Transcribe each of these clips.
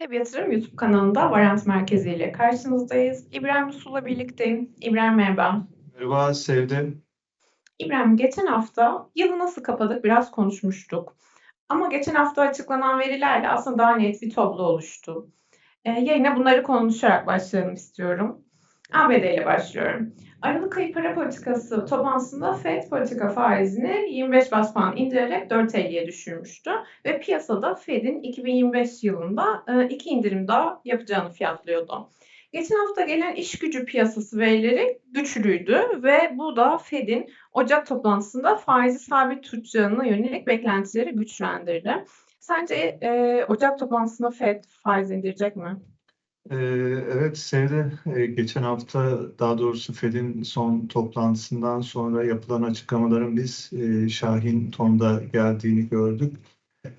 Hep Yatırım YouTube kanalında Varant Merkezi ile karşınızdayız. İbrahim Usul'la birlikteyim. İbrahim merhaba. Merhaba Sevde. İbrahim geçen hafta yılı nasıl kapadık biraz konuşmuştuk. Ama geçen hafta açıklanan verilerle aslında daha net bir tablo oluştu. Ee, yayına bunları konuşarak başlayalım istiyorum. ABD ile başlıyorum. Aralık ayı para politikası toplantısında FED politika faizini 25 bas puan indirerek 4.50'ye düşürmüştü ve piyasada FED'in 2025 yılında e, iki indirim daha yapacağını fiyatlıyordu. Geçen hafta gelen iş gücü piyasası verileri güçlüydü ve bu da Fed'in Ocak toplantısında faizi sabit tutacağına yönelik beklentileri güçlendirdi. Sence e, Ocak toplantısında Fed faiz indirecek mi? Ee, evet Sevde, e, geçen hafta daha doğrusu Fed'in son toplantısından sonra yapılan açıklamaların biz e, Şahin tonda geldiğini gördük.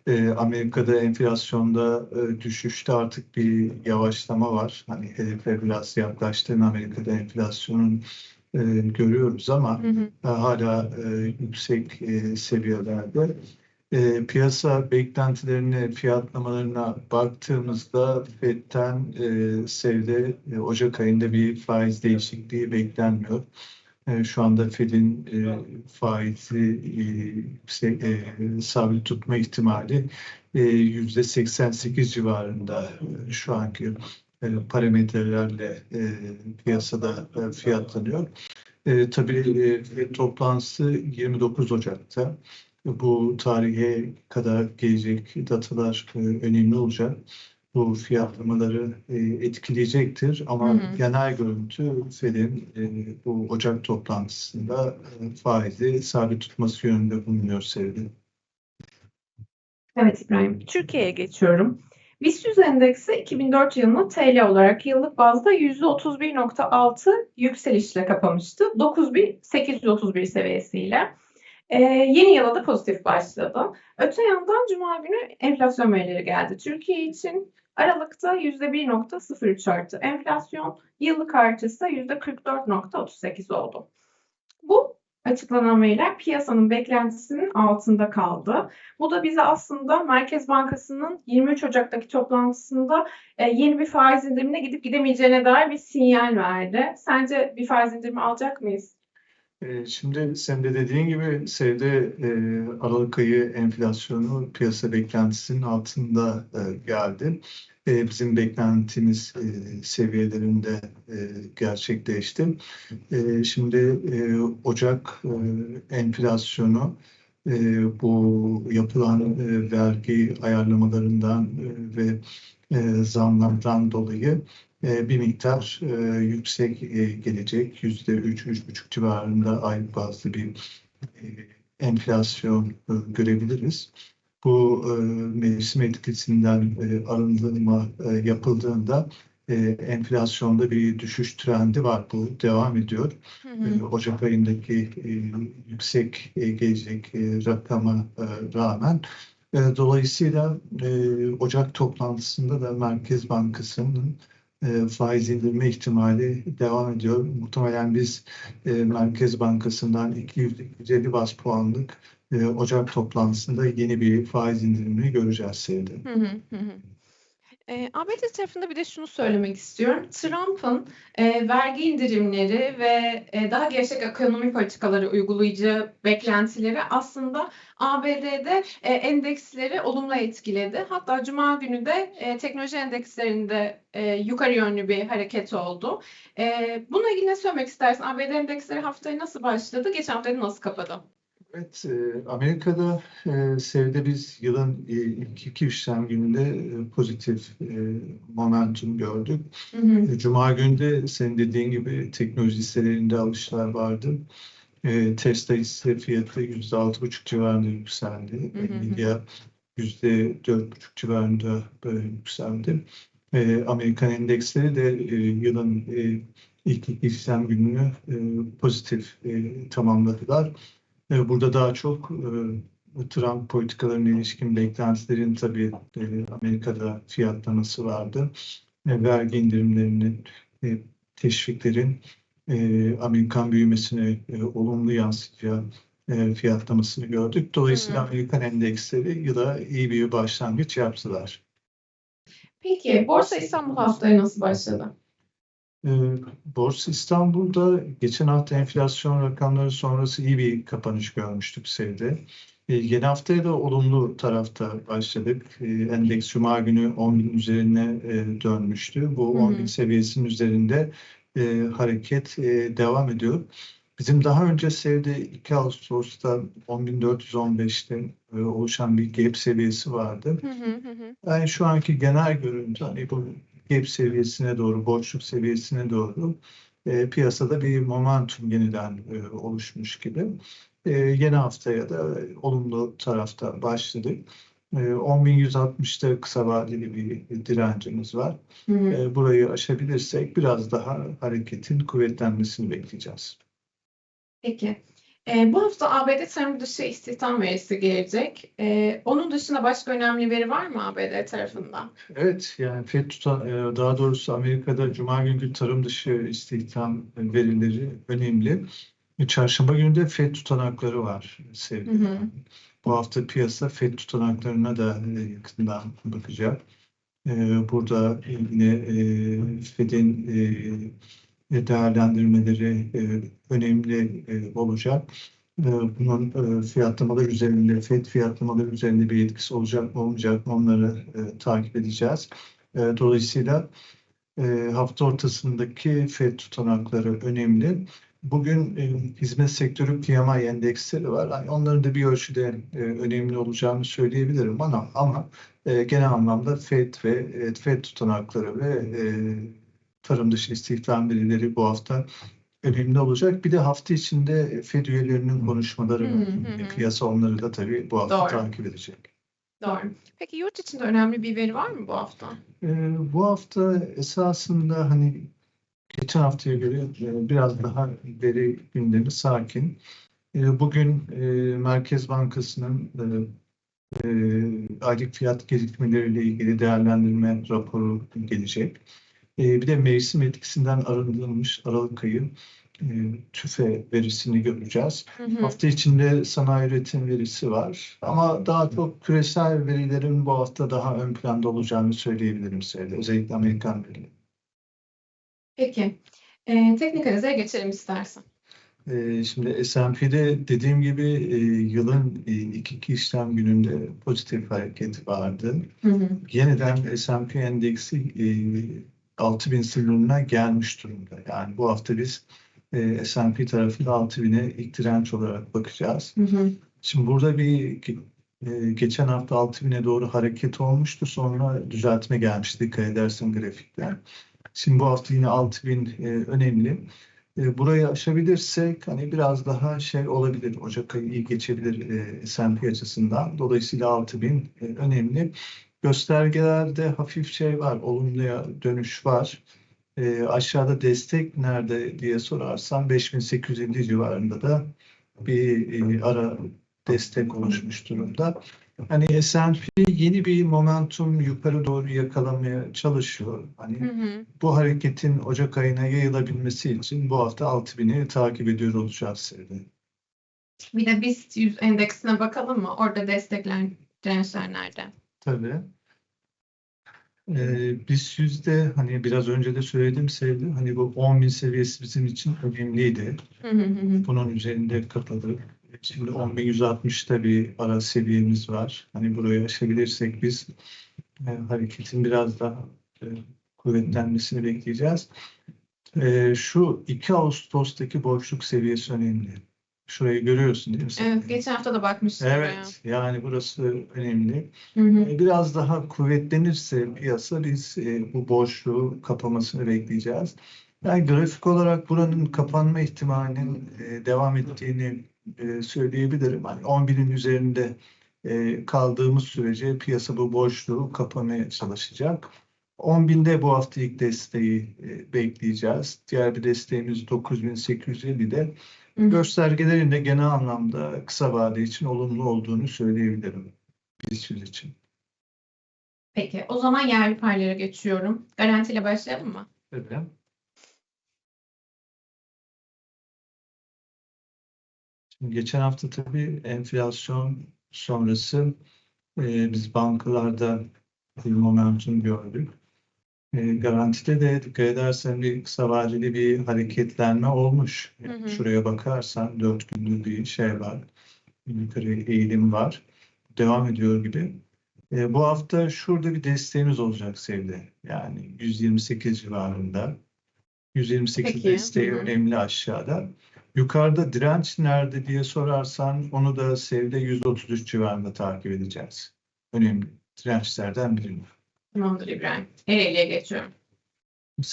E, Amerika'da enflasyonda e, düşüşte artık bir yavaşlama var. Hani hedefe biraz yaklaştığını Amerika'da enflasyonun e, görüyoruz ama Hı hı. hala e, yüksek e, seviyelerde. E, piyasa beklentilerine, fiyatlamalarına baktığımızda FED'den e, sevde e, Ocak ayında bir faiz değişikliği beklenmiyor. E, şu anda FED'in e, faizi e, e, sabit tutma ihtimali e, yüzde 88 civarında e, şu anki e, parametrelerle e, piyasada e, fiyatlanıyor. E, tabii e, toplantısı 29 Ocak'ta. Bu tarihe kadar gelecek datalar e, önemli olacak. Bu fiyatlamaları e, etkileyecektir ama Hı hı. genel görüntü Fed'in e, bu Ocak toplantısında faizi sabit tutması yönünde bulunuyor sevgili. Evet İbrahim. Türkiye'ye geçiyorum. BIST 100 endeksi 2004 yılında TL olarak yıllık bazda %31.6 yükselişle kapamıştı. 9831 seviyesiyle. Ee, yeni yıla da pozitif başladı. Öte yandan Cuma günü enflasyon verileri geldi. Türkiye için Aralık'ta %1.03 arttı. Enflasyon yıllık artışı %44.38 oldu. Bu açıklanan veriler piyasanın beklentisinin altında kaldı. Bu da bize aslında Merkez Bankası'nın 23 Ocak'taki toplantısında e, yeni bir faiz indirimine gidip gidemeyeceğine dair bir sinyal verdi. Sence bir faiz indirimi alacak mıyız? E, Şimdi sen de dediğin gibi sevde e, Aralık ayı enflasyonu piyasa beklentisinin altında e, geldi. E, bizim beklentimiz seviyelerinde gerçekleşti. Şimdi Ocak enflasyonu bu yapılan vergi ayarlamalarından ve zamlardan dolayı bir miktar e, yüksek e, gelecek. Yüzde üç, üç buçuk civarında aylık bazlı bir e, enflasyon görebiliriz. Bu mevsim etkisinden arındırma yapıldığında e, enflasyonda bir düşüş trendi var. Bu devam ediyor. Hı E, Ocak ayındaki e, yüksek e, gelecek e, rakama e, rağmen e, dolayısıyla e, Ocak toplantısında da Merkez Bankası'nın e, faiz indirme ihtimali devam ediyor. Muhtemelen biz e, Merkez Bankası'ndan 200-250 bas puanlık Ocak toplantısında yeni bir faiz indirimini göreceğiz. Hı hı, hı hı. E, ABD tarafında bir de şunu söylemek istiyorum. Trump'ın e, vergi indirimleri ve e, daha gevşek ekonomi politikaları uygulayacağı beklentileri aslında ABD'de e, endeksleri olumlu etkiledi. Hatta Cuma günü de e, teknoloji endekslerinde e, yukarı yönlü bir hareket oldu. E, bununla ilgili ne söylemek istersin? ABD endeksleri haftayı nasıl başladı? Geçen haftayı nasıl kapadı? Evet, e, Amerika'da e, sevde biz yılın e, ilk iki işlem gününde e, pozitif e, momentum gördük. Hı hı. E, Cuma günü de senin dediğin gibi teknoloji hisselerinde alışlar vardı. E, Tesla hisse fiyatı yüzde altı buçuk civarında yükseldi. Hı hı. Nvidia yüzde dört buçuk civarında böyle yükseldi. E, Amerikan endeksleri de e, yılın e, ilk iki işlem gününü e, pozitif e, tamamladılar. E, Burada daha çok e, Trump politikalarına ilişkin beklentilerin tabii e, Amerika'da fiyatlaması vardı. Vergi indirimlerinin, teşviklerin Amerikan büyümesine olumlu yansıtacağı fiyatlamasını gördük. Dolayısıyla Hı. Amerikan endeksleri yıla iyi bir başlangıç yaptılar. Peki Borsa İstanbul haftaya nasıl başladı? Ee, Borsa İstanbul'da geçen hafta enflasyon rakamları sonrası iyi bir kapanış görmüştük sevde. Ee, yeni haftaya da olumlu tarafta başladık. Ee, endeks Cuma günü 10.000 üzerine e, dönmüştü. Bu Hı hı. 10.000 seviyesinin üzerinde e, hareket e, devam ediyor. Bizim daha önce sevde 2 Ağustos'ta 10.415'te e, oluşan bir gap seviyesi vardı. Hı hı hı. Yani şu anki genel görüntü hani bu gap seviyesine doğru, boşluk seviyesine doğru e, piyasada bir momentum yeniden e, oluşmuş gibi. E, yeni haftaya da olumlu tarafta başladık. E, 10.160'da kısa vadeli bir direncimiz var. Hı hı. E, burayı aşabilirsek biraz daha hareketin kuvvetlenmesini bekleyeceğiz. Peki. Ee, bu hafta ABD tarım dışı istihdam verisi gelecek. Ee, onun dışında başka önemli veri var mı ABD tarafından? Evet, yani FED tutan, e, daha doğrusu Amerika'da Cuma günkü tarım dışı istihdam verileri önemli. E, Çarşamba günü de FED tutanakları var sevgili. Hı hı. Bu hafta piyasa FED tutanaklarına da e, yakından bakacak. E, Burada yine e, FED'in e, değerlendirmeleri e, önemli e, olacak. E, Bunun e, fiyatlamalar üzerinde, FED fiyatlamaları üzerinde bir etkisi olacak mı olmayacak mı onları e, takip edeceğiz. E, Dolayısıyla e, hafta ortasındaki FED tutanakları önemli. Bugün e, hizmet sektörü PMI endeksleri var. Yani onların da bir ölçüde e, önemli olacağını söyleyebilirim ama ama e, genel anlamda FED ve e, FED tutanakları ve e, tarım dışı istihdam verileri bu hafta önemli olacak. Bir de hafta içinde FED üyelerinin konuşmaları var. E, Piyasa onları da tabii bu hafta Doğru. takip edecek. Doğru. Peki yurt içinde önemli bir veri var mı bu hafta? Ee, bu hafta esasında hani geçen haftaya göre e, biraz daha veri gündemi sakin. E, Bugün e, Merkez Bankası'nın e, e, aylık fiyat gecikmeleriyle ilgili değerlendirme raporu gelecek. E, Bir de mevsim etkisinden arındırılmış Aralık ayı e, tüfe verisini göreceğiz. Hı hı. Hafta içinde sanayi üretim verisi var. Ama daha çok küresel verilerin bu hafta daha ön planda olacağını söyleyebilirim size. Özellikle Amerikan verileri. Peki. Ee, teknik analize geçelim istersen. Ee, şimdi S&P'de dediğim gibi e, yılın e, ilk iki işlem gününde pozitif hareket vardı. Hı hı. Yeniden S&P endeksi e, 6000 sınırına gelmiş durumda. Yani bu hafta biz e, S&P tarafında 6000'e ilk direnç olarak bakacağız. Hı hı. Şimdi burada bir e, geçen hafta 6000'e doğru hareket olmuştu. Sonra düzeltme gelmişti dikkat edersen grafikten. Şimdi bu hafta yine 6000 e, önemli. E, burayı aşabilirsek hani biraz daha şey olabilir. Ocak ayı iyi geçebilir e, S&P açısından. Dolayısıyla 6000 e, önemli. Göstergelerde hafif şey var. Olumluya dönüş var. E, aşağıda destek nerede diye sorarsan 5850 civarında da bir e, ara destek oluşmuş durumda. Hani S&P yeni bir momentum yukarı doğru yakalamaya çalışıyor. Hani Hı hı. bu hareketin Ocak ayına yayılabilmesi için bu hafta 6000'i takip ediyor olacağız seride. Bir de BIST 100 endeksine bakalım mı? Orada destekler, dirençler nerede? Tabii. Ee, BIST yüzde hani biraz önce de söyledim sevdi. Hani bu 10.000 seviyesi bizim için önemliydi. Hı hı hı hı. Bunun üzerinde kapalı. Şimdi 10.160'ta bir ara seviyemiz var. Hani burayı aşabilirsek biz e, hareketin biraz daha e, kuvvetlenmesini bekleyeceğiz. E, şu 2 Ağustos'taki boşluk seviyesi önemli. Şurayı görüyorsun değil mi sen? Evet, geçen hafta da bakmıştım oraya. Evet, yani burası önemli. Hı hı. E, Biraz daha kuvvetlenirse piyasa biz e, bu boşluğu kapamasını bekleyeceğiz. Yani grafik olarak buranın kapanma ihtimalinin e, devam ettiğini e, söyleyebilirim. Hani 11'in üzerinde e, kaldığımız sürece piyasa bu boşluğu kapamaya çalışacak. 10.000'de bu hafta ilk desteği e, bekleyeceğiz. Diğer bir desteğimiz 9.850'de. Hı. Göstergelerin de genel anlamda kısa vade için olumlu olduğunu söyleyebilirim. BIST için. Peki, o zaman yerli paylara geçiyorum. Garantiyle başlayalım mı? Tabii. Şimdi geçen hafta tabii enflasyon sonrası e, biz bankalarda bir momentum gördük. E, garantide de dikkat edersen bir kısa vadeli bir hareketlenme olmuş. Yani Hı hı. Şuraya bakarsan dört günlük bir şey var. Yukarı eğilim var. Devam ediyor gibi. E, bu hafta şurada bir desteğimiz olacak sevgili. Yani 128 civarında. 128 Peki, desteği hı hı. önemli aşağıda. Yukarıda direnç nerede diye sorarsan onu da sevde 133 civarında takip edeceğiz. Önemli dirençlerden biri. Tamamdır İbrahim. Ereğli'ye geçiyorum.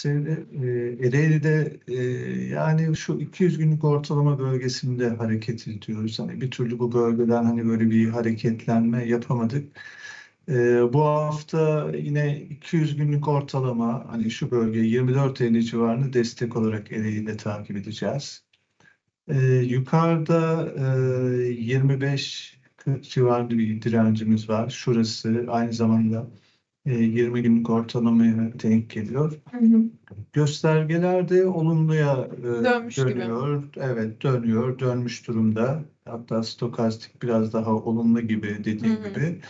E, Ereğli'de e, yani şu 200 günlük ortalama bölgesinde hareket ediyoruz. Hani bir türlü bu bölgeden hani böyle bir hareketlenme yapamadık. E, bu hafta yine 200 günlük ortalama hani şu bölge 24.50 civarını destek olarak Ereğli'de takip edeceğiz. E, yukarıda e, 25 40 civarında bir direncimiz var. Şurası aynı zamanda 20 günlük ortalamaya denk geliyor. Hı hı. Göstergelerde olumluya e, Dönmüş gibi. dönüyor. Evet dönüyor, dönmüş durumda. Hatta stokastik biraz daha olumlu gibi dediğim Hı hı. gibi.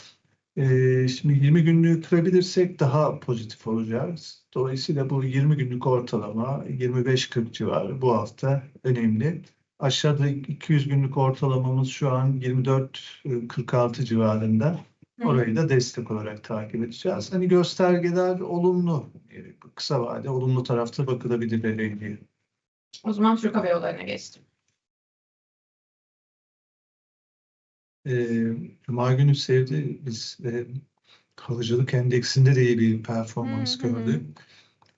E, şimdi 20 günlüğü kırabilirsek daha pozitif olacağız. Dolayısıyla bu 20 günlük ortalama 25-40 civarı bu hafta önemli. Aşağıda 200 günlük ortalamamız şu an 24-46 civarında. Orayı da destek olarak takip edeceğiz. Hani göstergeler olumlu. Kısa vade olumlu tarafta bakılabilir Ereğli'ye. O zaman Türk Hava Yolları'na geçtim. Ee, Cuma günü sevdi. Biz e, kalıcılık endeksinde de iyi bir performans Hı hı gördük.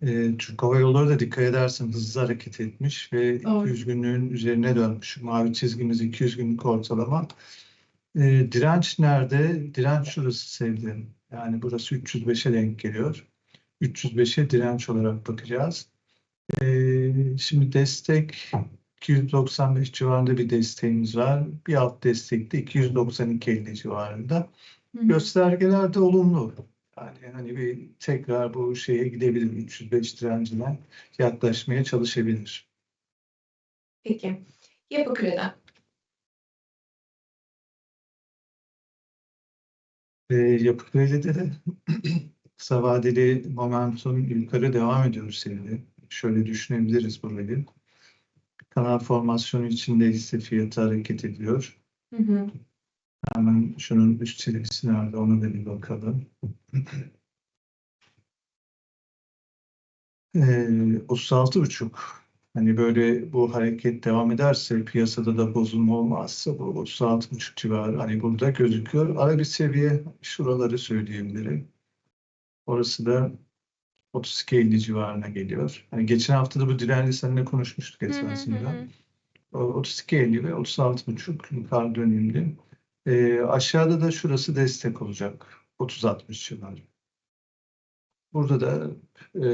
Ee, Türk Hava Yolları da dikkat edersen hızlı hareket etmiş ve Doğru. 200 günlüğün üzerine dönmüş. Mavi çizgimiz 200 günlük ortalama. Ee, direnç nerede? Direnç şurası sevdiğim. Yani burası 305'e denk geliyor. 305'e direnç olarak bakacağız. Ee, şimdi destek 295 civarında bir desteğimiz var. Bir alt destek de 292.50 civarında. Hı. Göstergeler de olumlu. Yani hani bir tekrar bu şeye gidebilir. 305 direncine yaklaşmaya çalışabilir. Peki. Yapı Kredi. Ee, yapı kredide de kısa vadeli momentum yukarı devam ediyor sevgili. Şöyle düşünebiliriz burayı. Kanal formasyonu içinde hisse fiyatı hareket ediyor. Hı hı. Hemen şunun üst çizgisi nerede ona da bir bakalım. Ee, 36,5 hani böyle bu hareket devam ederse piyasada da bozulma olmazsa bu 36,5 civarı hani burada gözüküyor. Ara bir seviye şuraları söyleyebilirim. Orası da 32-50 civarına geliyor. Hani geçen hafta da bu direnci seninle konuşmuştuk esasında. hı. O 32.50 ve 36.5 yukarı dönümlü. Ee, aşağıda da şurası destek olacak. 30-60 civarı. Burada da e,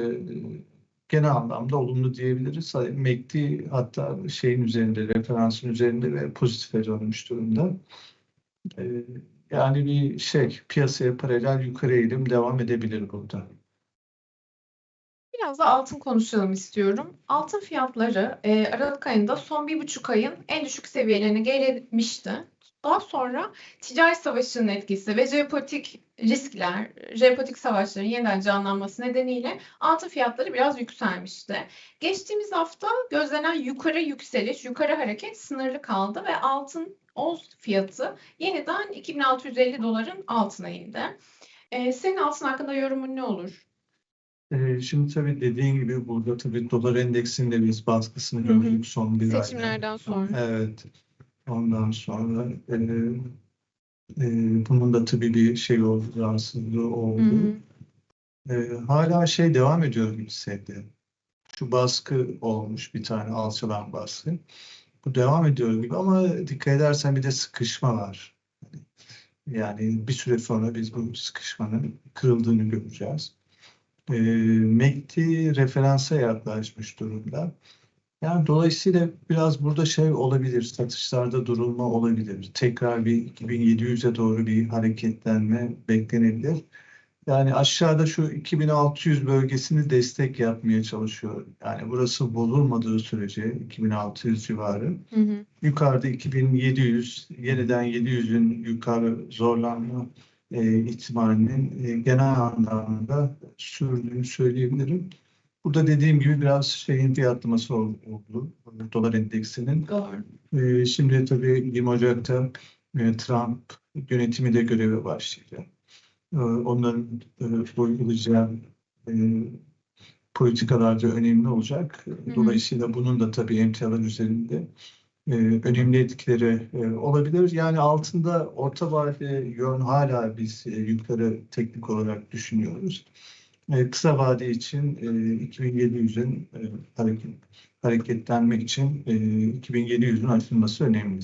genel anlamda olumlu diyebiliriz. MACD hatta şeyin üzerinde, referansın üzerinde ve pozitife dönmüş durumda. Ee, yani bir şey, piyasaya paralel yukarı eğilim devam edebilir burada. Biraz da altın konuşalım istiyorum. Altın fiyatları e, Aralık ayında son bir buçuk ayın en düşük seviyelerine gelemişti. Daha sonra ticari savaşın etkisi ve jeopolitik riskler, jeopolitik savaşların yeniden canlanması nedeniyle altın fiyatları biraz yükselmişti. Geçtiğimiz hafta gözlenen yukarı yükseliş, yukarı hareket sınırlı kaldı ve altın ons fiyatı yeniden 2650 doların altına indi. E, senin altın hakkında yorumun ne olur? Ee, şimdi tabii dediğin gibi burada tabii dolar endeksinde biz baskısını gördük son bir ayda. Seçimlerden sonra. Evet. Ondan sonra e, e, bunun da tabii bir şey oldu, rahatsızlığı Hı oldu. hı. E, hala şey devam ediyor hissetti. Şu baskı olmuş bir tane alçalan baskı. Bu devam ediyor gibi ama dikkat edersen bir de sıkışma var. Yani bir süre sonra biz bu sıkışmanın kırıldığını göreceğiz. E, MACD referansa yaklaşmış durumda. Yani dolayısıyla biraz burada şey olabilir, satışlarda durulma olabilir. Tekrar bir 2700'e doğru bir hareketlenme beklenebilir. Yani aşağıda şu 2600 bölgesini destek yapmaya çalışıyor. Yani burası bozulmadığı sürece 2600 civarı. Hı hı. Yukarıda 2700, yeniden 700'ün yukarı zorlanma e, ihtimalinin e, genel anlamda sürdüğünü söyleyebilirim. Burada dediğim gibi biraz şeyin fiyatlaması ol- oldu. Dolar endeksinin. Ee, Şimdi tabii 20 Ocak'ta e, Trump yönetimi de göreve başlayacak. Ee, Onların e, uygulayacağı e, politikalar da önemli olacak. Dolayısıyla bunun da tabii emtialar üzerinde e, önemli etkileri e, olabilir. Yani altında orta vade yön hala biz e, yukarı teknik olarak düşünüyoruz. E, Kısa vade için e, 2700'ün e, hareket hareketlenmek için e, 2700'ün aşılması önemli.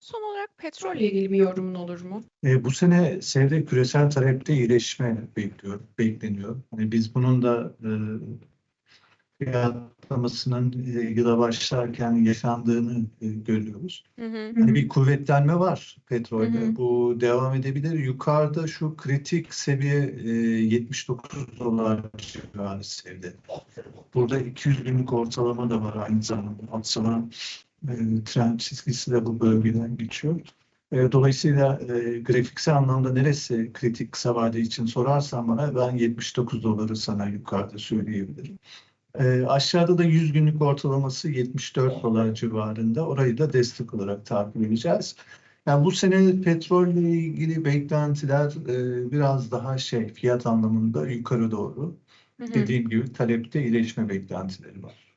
Son olarak petrolle ilgili bir yorumun olur mu? E, bu sene sevde küresel talepte iyileşme bekliyor, bekleniyor. Hani biz bunun da e, fiyatlamasının e, yıla başlarken yaşandığını e, görüyoruz. Hı hı. Hani bir kuvvetlenme var petrolde. Hı hı. Bu devam edebilir. Yukarıda şu kritik seviye e, 79 dolar civarı seviyede. Burada 200 günlük ortalama da var aynı zamanda. Altsana e, trend çizgisi de bu bölgeden geçiyor. E, dolayısıyla e, grafiksel anlamda neresi kritik kısa vade için sorarsan bana ben 79 doları sana yukarıda söyleyebilirim. E, aşağıda da 100 günlük ortalaması 74 dolar civarında. Orayı da destek olarak takip edeceğiz. Yani bu sene petrolle ilgili beklentiler e, biraz daha şey fiyat anlamında yukarı doğru. Hı hı. Dediğim gibi talepte iyileşme beklentileri var.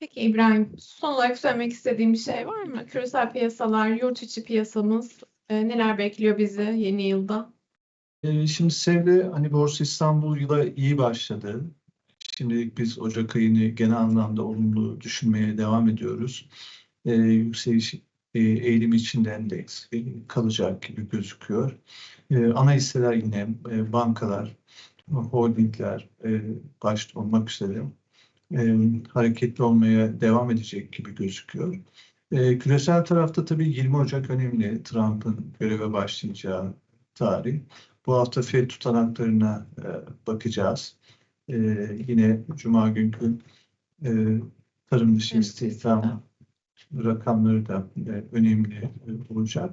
Peki İbrahim, son olarak söylemek istediğim bir şey var mı? Küresel piyasalar, yurt içi piyasamız e, neler bekliyor bizi yeni yılda? E, şimdi Sevde hani Borsa İstanbul yıla iyi başladı. Şimdilik biz Ocak ayını genel anlamda olumlu düşünmeye devam ediyoruz. E, yükseliş e, eğilimi içinde endeks e, kalacak gibi gözüküyor. E, ana hisseler yine e, bankalar, holdingler e, başta olmak üzere e, hareketli olmaya devam edecek gibi gözüküyor. E, küresel tarafta tabii 20 Ocak önemli. Trump'ın göreve başlayacağı tarih. Bu hafta Fed tutanaklarına e, bakacağız. E, yine Cuma günkü e, tarım dışı istihdam rakamları da e, önemli e, olacak.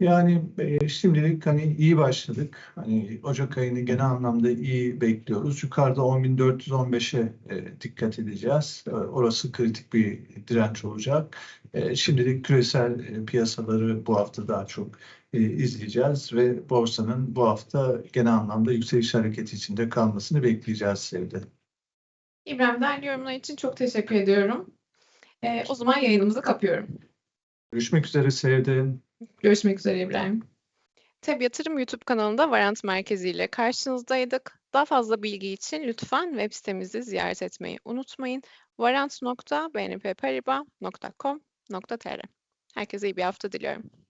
Yani e, şimdilik hani iyi başladık. Hani Ocak ayını genel anlamda iyi bekliyoruz. Yukarıda 10.415'e e, dikkat edeceğiz. E, orası kritik bir direnç olacak. E, şimdilik küresel e, piyasaları bu hafta daha çok e, izleyeceğiz ve borsanın bu hafta genel anlamda yükseliş hareketi içinde kalmasını bekleyeceğiz sevde. İbrahim, değerli yorumlar için çok teşekkür ediyorum. E, o zaman yayınımızı kapıyorum. Görüşmek üzere sevde. Görüşmek üzere İbrahim. Tab Yatırım YouTube kanalında Varant Merkezi ile karşınızdaydık. Daha fazla bilgi için lütfen web sitemizi ziyaret etmeyi unutmayın. varant.bnpparibas.com.tr Herkese iyi bir hafta diliyorum.